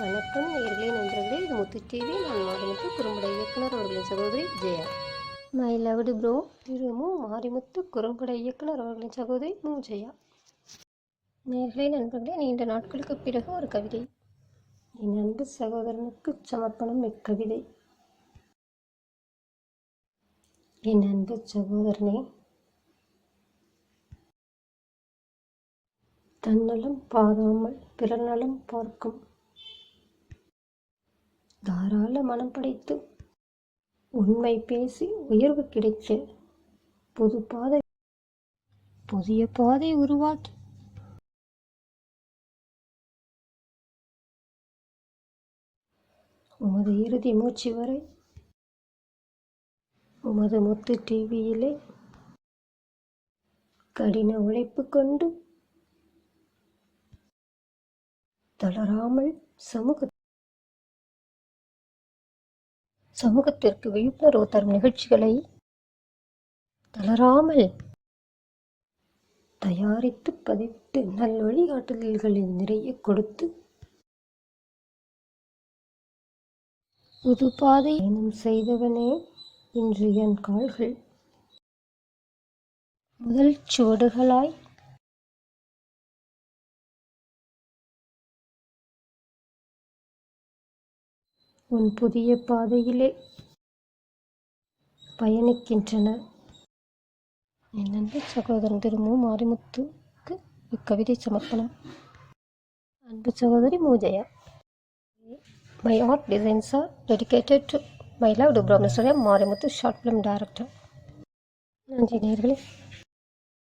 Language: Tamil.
வணக்கம் நேர்களே நண்பர்களே இது முத்து டிவி. நான் மாரிமுத்து குறும்பட இயக்குனர் அவர்களின் சகோதரி Jaya. My loved bro Thiru Mu Marimuthu குறும்பட இயக்குனர் அவர்களின் சகோதரி மு ஜெயா. நேர்களே நண்பர்களே நீண்ட நாட்களுக்கு பிறகு ஒரு கவிதை. என் அன்பு சகோதரனுக்கு சமர்ப்பணம் இக்கவிதை என் அன்பு சகோதரனே தன்னலம் பாராமல் பிறநலம் பார்க்கும் தாராள மனம் படைத்து உண்மை பேசி உயர்வு கிடைக்க புது பாதை புதிய பாதை உருவாக்கி. உமது இறுதி மூச்சு வரை உமது முத்து டிவியிலே கடின உழைப்பு கொண்டு தளராமல் சமூக சமூகத்திற்கு விழிப்புணர்வு தரும் நிகழ்ச்சிகளை தளராமல் தயாரித்து பதிவிட்டு நல் வழிகாட்டுதல்களை நிறைய கொடுத்து புது பாதை பயணம் செய்தவனே இன்று என் கால்கள் முதல் சுவடுகளாய் உன் புதிய பாதையிலே பயணிக்கின்றன. என் அன்பு சகோதரன் திருமு மாரிமுத்துக்கு இக்கவிதை சமர்ப்பணம். அன்பு சகோதரி மூஜயா my art designs are dedicated to my love to பிரம்மஸ்வரியம் Marimuthu short film director நன்றி நேர்களே.